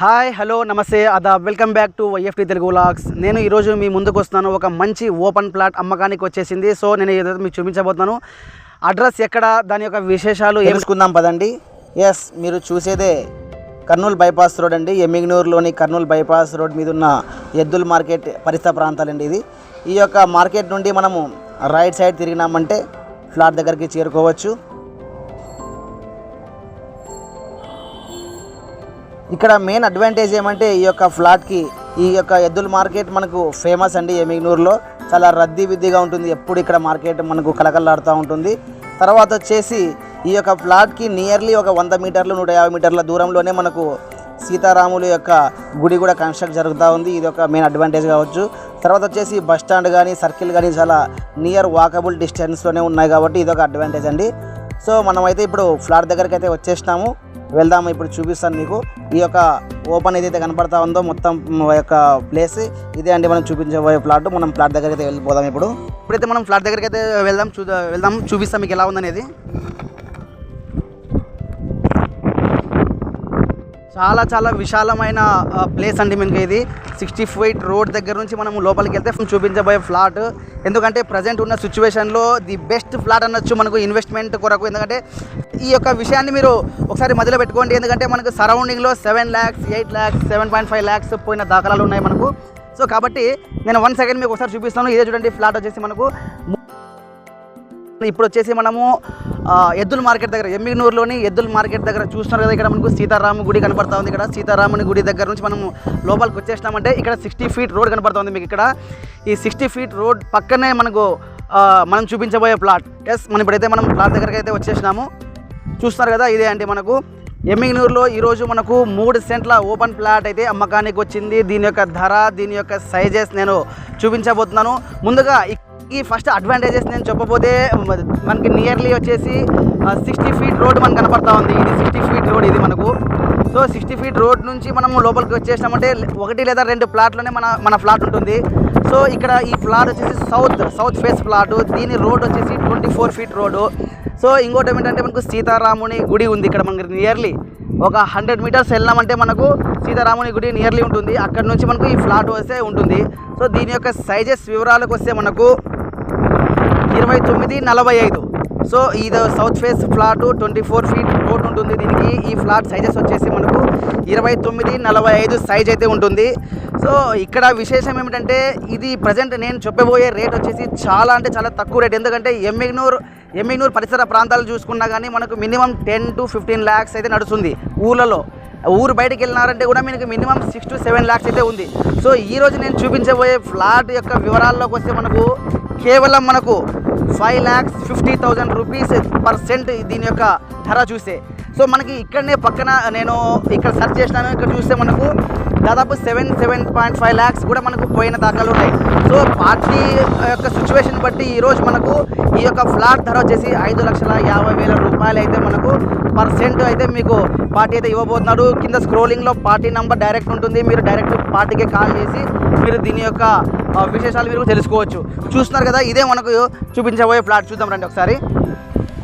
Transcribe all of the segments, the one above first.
Hi hello నమస్తే అదాబ్ welcome back to YFT Telugu vlogs. నేను ఈరోజు మీ ముందుకు వస్తున్నాను. ఒక మంచి ఓపెన్ ప్లాట్ అమ్మకానికి వచ్చేసింది. సో నేను ఏదైతే మీకు చూపించబోతున్నాను అడ్రస్ ఎక్కడ దాని యొక్క విశేషాలు ఏం పదండి. ఎస్ మీరు చూసేదే కర్నూలు బైపాస్ రోడ్ అండి. ఎమ్మిగ్నూరులోని కర్నూలు బైపాస్ రోడ్ మీద ఉన్న ఎద్దుల మార్కెట్ పరిసర ప్రాంతాలండి ఇది. ఈ యొక్క మార్కెట్ నుండి మనము రైట్ సైడ్ తిరిగినామంటే ఫ్లాట్ దగ్గరికి చేరుకోవచ్చు. ఇక్కడ మెయిన్ అడ్వాంటేజ్ ఏమంటే ఈ యొక్క ఫ్లాట్కి ఈ యొక్క ఎద్దుల మార్కెట్ మనకు ఫేమస్ అండి ఎమిగ్నూరులో చాలా రద్దీ బిద్దీగా ఉంటుంది. ఎప్పుడు ఇక్కడ మార్కెట్ మనకు కలకల్లాడుతూ ఉంటుంది. తర్వాత వచ్చేసి ఈ యొక్క ఫ్లాట్కి నియర్లీ ఒక వంద మీటర్లు నూట యాభై మీటర్ల దూరంలోనే మనకు సీతారాముల యొక్క గుడి కూడా కన్స్ట్రక్ట్ జరుగుతూ ఉంది. ఇది ఒక మెయిన్ అడ్వాంటేజ్ కావచ్చు. తర్వాత వచ్చేసి బస్ స్టాండ్ కానీ సర్కిల్ కానీ చాలా నియర్ వాకబుల్ డిస్టెన్స్లోనే ఉన్నాయి కాబట్టి ఇది ఒక అడ్వాంటేజ్ అండి. సో మనమైతే ఇప్పుడు ఫ్లాట్ దగ్గరికి అయితే వచ్చేసినాము. వెళ్దాము ఇప్పుడు చూపిస్తాను మీకు ఈ యొక్క ఓపెన్ ఏదైతే కనపడతా ఉందో మొత్తం యొక్క ప్లేస్ ఇదే అండి మనం చూపించబోయే ఫ్లాట్. మనం ఫ్లాట్ దగ్గరికి అయితే వెళ్ళిపోదాం ఇప్పుడు. ఇప్పుడైతే మనం ఫ్లాట్ దగ్గరికి అయితే వెళ్దాం చూ వెళ్దాం చూపిస్తాం మీకు ఎలా ఉందనేది. చాలా చాలా విశాలమైన ప్లేస్ అండి మనకి ఇది. సిక్స్టీ ఫైట్ రోడ్ దగ్గర నుంచి మనం లోపలికి వెళ్తే చూపించబోయే ఫ్లాట్ ఎందుకంటే ప్రజెంట్ ఉన్న సిచ్యువేషన్లో ది బెస్ట్ ఫ్లాట్ అనొచ్చు మనకు ఇన్వెస్ట్మెంట్ కొరకు. ఎందుకంటే ఈ యొక్క విషయాన్ని మీరు ఒకసారి మధ్యలో పెట్టుకోండి. ఎందుకంటే మనకు సరౌండింగ్లో seven lakhs eight lakhs seven point five lakhs పోయిన దాఖలాలు ఉన్నాయి మనకు. సో కాబట్టి నేను వన్ సెకండ్ మీకు ఒకసారి చూపిస్తాను. ఇదే చూడండి ఫ్లాట్ వచ్చేసి మనకు ఇప్పుడు వచ్చేసి మనము ఎద్దుల మార్కెట్ దగ్గర ఎమ్మిగనూరులోని ఎద్దుల మార్కెట్ దగ్గర చూస్తున్నారు కదా ఇక్కడ మనకు సీతారాము గుడి కనపడతా ఉంది ఇక్కడ. సీతారాముని గుడి దగ్గర నుంచి మనం లోపలికి వచ్చేసినామంటే ఇక్కడ సిక్స్టీ ఫీట్ రోడ్ కనపడుతుంది ఉంది మీకు ఇక్కడ. ఈ సిక్స్టీ ఫీట్ రోడ్ పక్కనే మనకు మనం చూపించబోయే ప్లాట్. ఎస్ మనం ఇప్పుడైతే మనం ప్లాట్ దగ్గరికి అయితే వచ్చేసినాము. చూస్తున్నారు కదా ఇదే అండి మనకు. ఎమ్మిగనూరులో ఈరోజు మనకు మూడు సెంట్ల ఓపెన్ ప్లాట్ అయితే అమ్మకానికి వచ్చింది. దీని యొక్క ధర దీని యొక్క సైజెస్ నేను చూపించబోతున్నాను. ముందుగా ఈ- ఫస్ట్ అడ్వాంటేజెస్ నేను చెప్పబోతే మనకి నియర్లీ వచ్చేసి సిక్స్టీ ఫీట్ రోడ్ మనకు కనపడతా ఉంది. ఇది సిక్స్టీ ఫీట్ రోడ్ ఇది మనకు. సో సిక్స్టీ ఫీట్ రోడ్ నుంచి మనము లోపలికి వచ్చేసామంటే ఒకటి లేదా రెండు ప్లాట్లోనే మన మన ఫ్లాట్ ఉంటుంది. సో ఇక్కడ ఈ ప్లాట్ వచ్చేసి సౌత్ సౌత్ ఫేస్ ప్లాట్ దీని రోడ్ వచ్చేసి twenty four feet road so ఇంకోటి ఏమిటంటే మనకు సీతారాముని గుడి ఉంది ఇక్కడ మనకి నియర్లీ ఒక హండ్రెడ్ మీటర్స్ వెళ్ళామంటే మనకు సీతారాముని గుడి నియర్లీ ఉంటుంది. అక్కడ నుంచి మనకు ఈ ఫ్లాట్ వస్తే ఉంటుంది. సో దీని యొక్క సైజెస్ వివరాలకు వస్తే మనకు ఇరవై తొమ్మిది నలభై ఐదు. సో ఇది south face flat twenty four feet road ఉంటుంది. దీనికి ఈ ఫ్లాట్ సైజెస్ వచ్చేసి మనకు ఇరవై తొమ్మిది నలభై ఐదు సైజ్ అయితే ఉంటుంది. సో ఇక్కడ విశేషం ఏమిటంటే ఇది ప్రజెంట్ నేను చెప్పబోయే రేట్ వచ్చేసి చాలా అంటే చాలా తక్కువ రేట్ ఎందుకంటే ఎమ్మిగ్నూర్ ఎమ్మిగ్నూర్ పరిసర ప్రాంతాలు చూసుకున్నా కానీ మనకు minimum ten to fifteen lakhs అయితే నడుస్తుంది ఊళ్ళలో ఊరు బయటికి వెళ్ళినారంటే కూడా మీకు minimum six to seven lakhs అయితే ఉంది. సో ఈ రోజు నేను చూపించబోయే ఫ్లాట్ యొక్క వివరాల్లోకి వస్తే మనకు కేవలం మనకు five lakhs fifty thousand rupees percent దీని యొక్క ధర చూసే సో మనకి ఇక్కడనే పక్కన నేను ఇక్కడ సెర్చ్ చేసినాను ఇక్కడ చూస్తే మనకు దాదాపు seven seven point five lakhs కూడా మనకు పోయిన దాఖలు ఉన్నాయి. సో పార్టీ యొక్క సిచ్యువేషన్ బట్టి ఈరోజు మనకు ఈ యొక్క ఫ్లాట్ ధర వచ్చేసి ఐదు లక్షల యాభై వేల రూపాయలు అయితే మనకు పర్సెంట్ అయితే మీకు పార్టీ అయితే ఇవ్వబోతున్నాడు. కింద స్క్రోలింగ్లో పార్టీ నెంబర్ డైరెక్ట్ ఉంటుంది. మీరు డైరెక్ట్ పార్టీకి కాల్ చేసి మీరు దీని యొక్క విశేషాలు మీరు తెలుసుకోవచ్చు. చూస్తున్నారు కదా ఇదే మనకు చూపించబోయే ఫ్లాట్. చూద్దాం రండి ఒకసారి.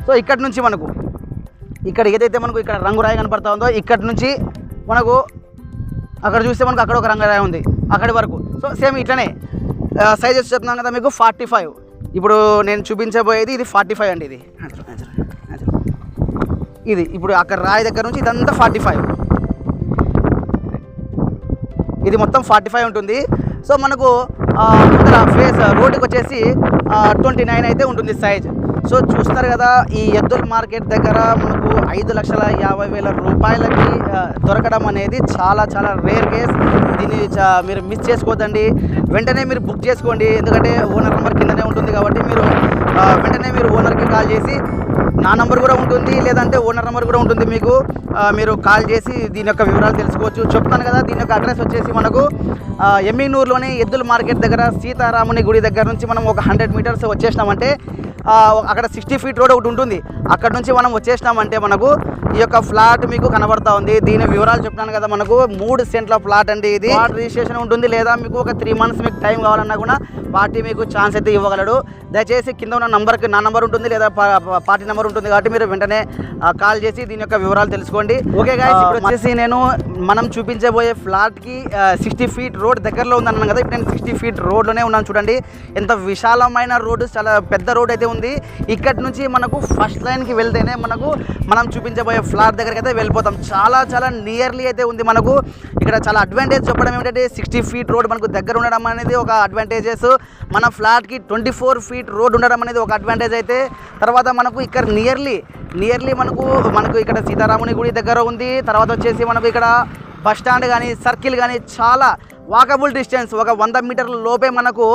సో ఇక్కడ నుంచి మనకు ఇక్కడ ఏదైతే మనకు ఇక్కడ రంగురాయి రాయి ఉందో ఇక్కడ నుంచి మనకు అక్కడ చూస్తే మనకు అక్కడ ఒక రంగరాయ ఉంది. అక్కడి వరకు. సో సేమ్ ఇట్లనే సైజెస్ చెప్తున్నాను కదా మీకు ఫార్టీ ఫైవ్ ఇప్పుడు నేను చూపించబోయేది ఇది ఫార్టీ ఫైవ్ అండి ఇది. ఇది ఇప్పుడు అక్కడ రాయి దగ్గర నుంచి ఇదంతా ఫార్టీ ఫైవ్ ఇది మొత్తం ఫార్టీ ఫైవ్ ఉంటుంది. సో మనకు ఫేస్ రోడ్డుకి వచ్చేసి ట్వంటీ నైన్ అయితే ఉంటుంది సైజ్ సో చూస్తారు కదా ఈ ఎద్దుల మార్కెట్ దగ్గర మనకు ఐదు లక్షల యాభై వేల రూపాయలకి దొరకడం అనేది చాలా చాలా రేర్ కేస్ దీన్ని మీరు మిస్ చేసుకోవద్దండి. వెంటనే మీరు బుక్ చేసుకోండి. ఎందుకంటే ఓనర్ నెంబర్ కిందనే ఉంటుంది కాబట్టి మీరు వెంటనే మీరు ఓనర్కి కాల్ చేసి నా నంబర్ కూడా ఉంటుంది లేదంటే ఓనర్ నెంబర్ కూడా ఉంటుంది మీకు. మీరు కాల్ చేసి దీని యొక్క వివరాలు తెలుసుకోవచ్చు. చెప్తాను కదా దీని యొక్క అడ్రస్ వచ్చేసి మనకు ఆ, ఎద్దుల మార్కెట్ దగ్గర సీతారాముని గుడి దగ్గర నుంచి మనం ఒక హండ్రెడ్ మీటర్స్ వచ్చేసినామంటే అక్కడ సిక్స్టీ ఫీట్ రోడ్ ఒకటి ఉంటుంది. అక్కడ నుంచి మనం వచ్చేసినామంటే మనకు ఈ యొక్క ఫ్లాట్ మీకు కనబడతా ఉంది. దీని వివరాలు చెప్తున్నాను కదా మనకు. మూడు సెంట్ల ఫ్లాట్ అండి ఇది. రిజిస్ట్రేషన్ ఉంటుంది లేదా మీకు ఒక త్రీ మంత్స్ మీకు టైం కావాలన్నా కూడా పార్టీ మీకు ఛాన్స్ అయితే ఇవ్వగలడు. దయచేసి కింద ఉన్న నంబర్కి నా నంబర్ ఉంటుంది లేదా పార్టీ నెంబర్ ఉంటుంది కాబట్టి మీరు వెంటనే కాల్ చేసి దీని యొక్క వివరాలు తెలుసుకోండి. ఓకే గాయస్ ఇప్పుడు వచ్చేసి నేను మనం చూపించబోయే ఫ్లాట్కి సిక్స్టీ ఫీట్ రోడ్ దగ్గరలో ఉందన్నాను కదా. ఇప్పుడు నేను సిక్స్టీ ఫీట్ రోడ్లోనే ఉన్నాను చూడండి. ఎంత విశాలమైన రోడ్డు చాలా పెద్ద రోడ్ అయితే ఉంది. ఇక్కడ నుంచి మనకు ఫస్ట్ లైన్కి వెళ్తేనే మనకు మనం చూపించబోయే ఫ్లాట్ దగ్గరికి అయితే వెళ్ళిపోతాం. చాలా చాలా నియర్లీ అయితే ఉంది మనకు. ఇక్కడ చాలా అడ్వాంటేజ్ చెప్పడం ఏంటంటే సిక్స్టీ ఫీట్ రోడ్ మనకు దగ్గర ఉండడం అనేది ఒక అడ్వాంటేజెస్ మన ఫ్లాట్కి ట్వంటీ ఫోర్ ఫీట్ రోడ్ ఉండడం అనేది ఒక అడ్వాంటేజ్ అయితే. తర్వాత మనకు ఇక్కడ నియర్లీ నియర్లీ మనకు మనకు ఇక్కడ సీతారాముని గుడి దగ్గర ఉంది. తర్వాత వచ్చేసి మనకు ఇక్కడ బస్ స్టాండ్ కానీ సర్కిల్ కానీ చాలా వాకబుల్ డిస్టెన్స్ ఒక వంద మీటర్ల లోపే మనకు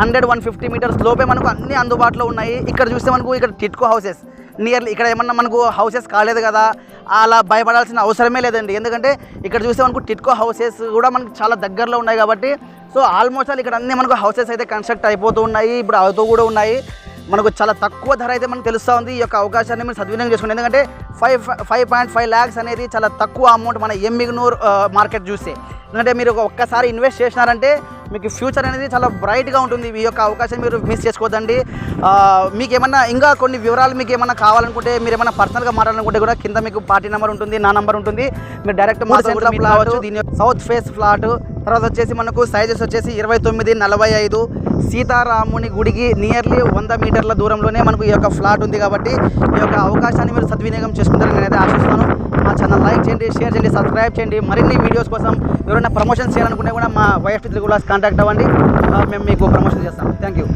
హండ్రెడ్ వన్ ఫిఫ్టీ మీటర్స్ లోపే మనకు అన్ని అందుబాటులో ఉన్నాయి. ఇక్కడ చూస్తే మనకు ఇక్కడ టిట్కో హౌసెస్. నియర్లీ ఇక్కడ ఏమన్నా మనకు హౌసెస్ కాలేదు కదా అలా భయపడాల్సిన అవసరమే లేదండి. ఎందుకంటే ఇక్కడ చూస్తే మనకు టిట్కో హౌసెస్ కూడా మనకు చాలా దగ్గరలో ఉన్నాయి కాబట్టి సో ఆల్మోస్ట్ ఆల్ ఇక్కడ అన్ని మనకు హౌసెస్ అయితే కన్స్ట్రక్ట్ అయిపోతూ ఉన్నాయి. ఇప్పుడు అవుతూ కూడా ఉన్నాయి. మనకు చాలా తక్కువ ధర అయితే మనకు తెలుస్తూ ఉంది. ఈ యొక్క అవకాశాన్ని మీరు సద్వినియోగం చేసుకోండి. ఎందుకంటే five five point five lakhs అనేది చాలా తక్కువ అమౌంట్ మన ఎమ్మిగ్నూర్ మార్కెట్ చూస్తే. ఎందుకంటే మీరు ఒక ఒక్కసారి ఇన్వెస్ట్ చేసినారంటే మీకు ఫ్యూచర్ అనేది చాలా బ్రైట్గా ఉంటుంది. ఈ యొక్క అవకాశం మీరు మిస్ చేసుకోవద్దండి. మీకు ఏమన్నా ఇంకా కొన్ని వివరాలు మీకు ఏమన్నా కావాలనుకుంటే మీరు ఏమన్నా పర్సనల్గా మాట్లాడాలనుకుంటే కూడా కింద మీకు పార్టీ నెంబర్ ఉంటుంది నా నెంబర్ ఉంటుంది. మీరు డైరెక్ట్ మా సెంటర్ రావచ్చు. దీని సౌత్ ఫేస్ ఫ్లాట్ తర్వాత వచ్చేసి మనకు సైజెస్ వచ్చేసి ఇరవై తొమ్మిది నలభై ఐదు సీతారాముని గుడికి నియర్లీ వంద మీటర్ల దూరంలోనే మనకు ఈ యొక్క ఫ్లాట్ ఉంది కాబట్టి ఈ యొక్క అవకాశాన్ని మీరు సద్వినియోగం చేసుకుంటారని నేనైతే ఆశిస్తాను మా ఛానల్ లైక్ చేయండి షేర్ చేయండి సబ్స్క్రైబ్ చేయండి. మరిన్ని వీడియోస్ కోసం ఎవరైనా ప్రమోషన్ చేయాలనుకుంటే కూడా మా వైఎఫ్ తెలుగు కాంటాక్ట్ అవ్వండి. మేము మీకు ప్రమోషన్ చేస్తాం. Thank you